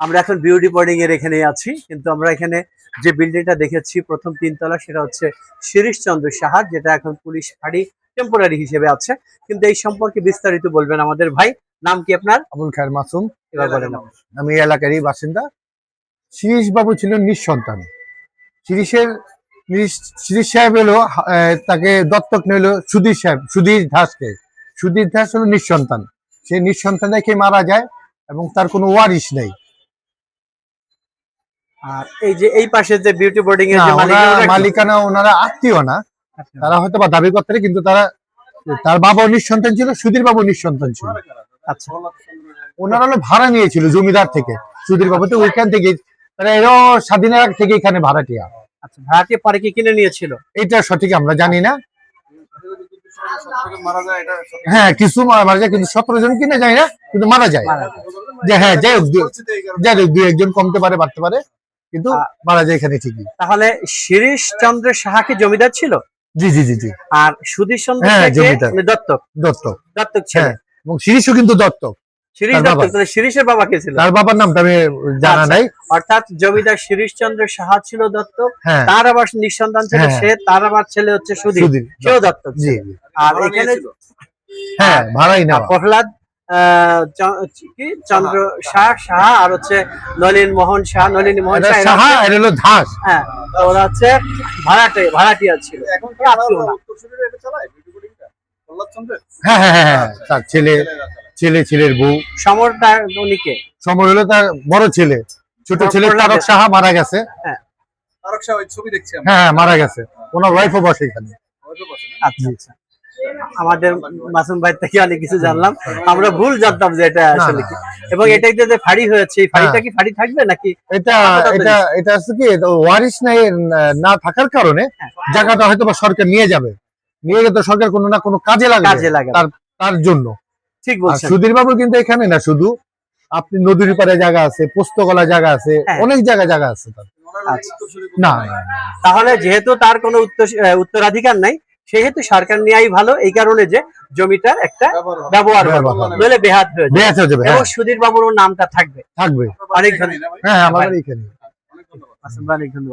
আমরা এখন beauty boarding এর এখানে আছি কিন্তু আমরা এখানে যে বিল্ডিংটা দেখেছি প্রথম তিনতলা সেটা হচ্ছে শিরিশ চন্দ্র সাহার যেটা এখন পুলিশ ফাঁড়ি টেম্পোরারি হিসেবে আছে। কিন্তু এই সম্পর্কে বিস্তারিত বলবেন আমাদের ভাই। নাম কি আপনার? আবুল খায়ের মাসুম। এবার বলেন আমি এই এলাকারই বাসিন্দা। শিরিশ বাবু ছিলেন নিঃসন্তান। শিরিশের শিরিশ সাহেব হলো তাকে দত্তক নিল সুধীর সাহেব সুধীর দাসকে। সুধীর দাস হলো নিঃসন্তান। সেই নিঃসন্তান রেখে মারা যায় এবং তার কোনো ওয়ারিশ নেই। আর এই যে এই পাশে যে বিউটি বোর্ডিং এর যে? মালিকানা ওনারা আত্মীয় না। আচ্ছা। তারা হয়তো বা দাবি করতে কিন্তু তারা তার বাবাও নিঃসন্তান ছিল সুধীর বাবু নিঃসন্তান ছিল। আচ্ছা। ওনারা হলো ভাড়া নিয়েছিল জমিদার থেকে সুধীর বাবু তো ওইখান থেকে তারা এরাও স্বাধীনের আগ থেকে এখানে ভাড়াটিয়া। আচ্ছা ভাড়াটিয়া পরে কি কিনে নিয়েছিল? এটা সঠিক আমরা জানি না। হ্যাঁ কিছু মারা মারা যায় কিন্তু সতেরো জন কিনে যায় না কিন্তু মারা যায়। যে হ্যাঁ যাই হোক যাই হোক দুই একজন কমতে পারে বাড়তে পারে। কিন্তু মারা যায় এখানে ঠিকই। তাহলে শিরিশ চন্দ্র সাহাকে জমিদার ছিল? জি জি জি জি। আর সুধীর চন্দ্র হ্যাঁ, জমিদার। মানে দত্তক। দত্তক। দত্তক ছিল। হ্যাঁ এবং শিরিষও কিন্তু দত্তক। শিরিশ বাবা। কে ছিল? তার বাবার নামটা আমি জানা আচ্ছা। নাই। অর্থাৎ জমিদার শিরিশ চন্দ্র সাহা ছিল দত্তক। হ্যাঁ। তার আবার নিঃসন্তান ছিল। সে তার আবার ছেলে হচ্ছে সুধীর। সেও আর এখানে হ্যাঁ ভাড়াই নেওয়া। প্রহ্লাদ কি চন্দ্র শাহ সাহা আর হচ্ছে নলিন মোহন শাহ নলিনী মোহন শাহ এরা সাহা হলো ধাস। হ্যাঁ ওরা হচ্ছে ভাড়াটে ভাড়াটিয়া ছিল। আত্মীয় না। হ্যাঁ হ্যাঁ হ্যাঁ হ্যাঁ তার ছেলে ছেলে ছেলের বউ। উনিকে। সমর হলো তার বড় ছেলে। ছোট ছেলে তারক সাহা মারা গেছে। ছবি দেখছি আমরা। হ্যাঁ হ্যাঁ মারা গেছে। ওনার ওয়াইফও বসে এখানে? আচ্ছা আচ্ছা। আমাদের মাসুম ভাই থেকে অনেক কিছু জানলাম। আমরা ভুল জানতাম যে এটা আসলে কি। এবং এটাই যে ফাড়ি হয়েছে এই ফাড়িটা হ্যাঁ। কি ফাড়ি থাকবে নাকি? এটা এটা এটা হচ্ছে কি এটা ওয়ারিশ নাই না থাকার কারণে হ্যাঁ। জায়গাটা হয়তো বা সরকার নিয়ে যাবে। নিয়ে গেলে তো সরকার কোনো না কোনো কাজে লাগবে। কাজে লাগে তার তার জন্য। ঠিক বলছেন। সুধীর বাবু কিন্তু এখানে না শুধু আপনি নদীর পারে জায়গা আছে পোস্তগলা জায়গা আছে হ্যাঁ। অনেক জায়গা জায়গা আছে তার। আচ্ছা। না। তাহলে যেহেতু তার কোনো উত্তর উত্তরাধিকার নাই সেহেতু সরকার নেওয়াই ভালো এই কারণে যে জমিটার একটা ব্যবহার হবে। নইলে বেহাত হয়ে যাবে। এবং হ্যাঁ, সুধীর বাবুর নামটা থাকবে। থাকবে। অনেক ধন্যবাদ। হ্যাঁ আমাদের এখানে অনেক ধন্যবাদ।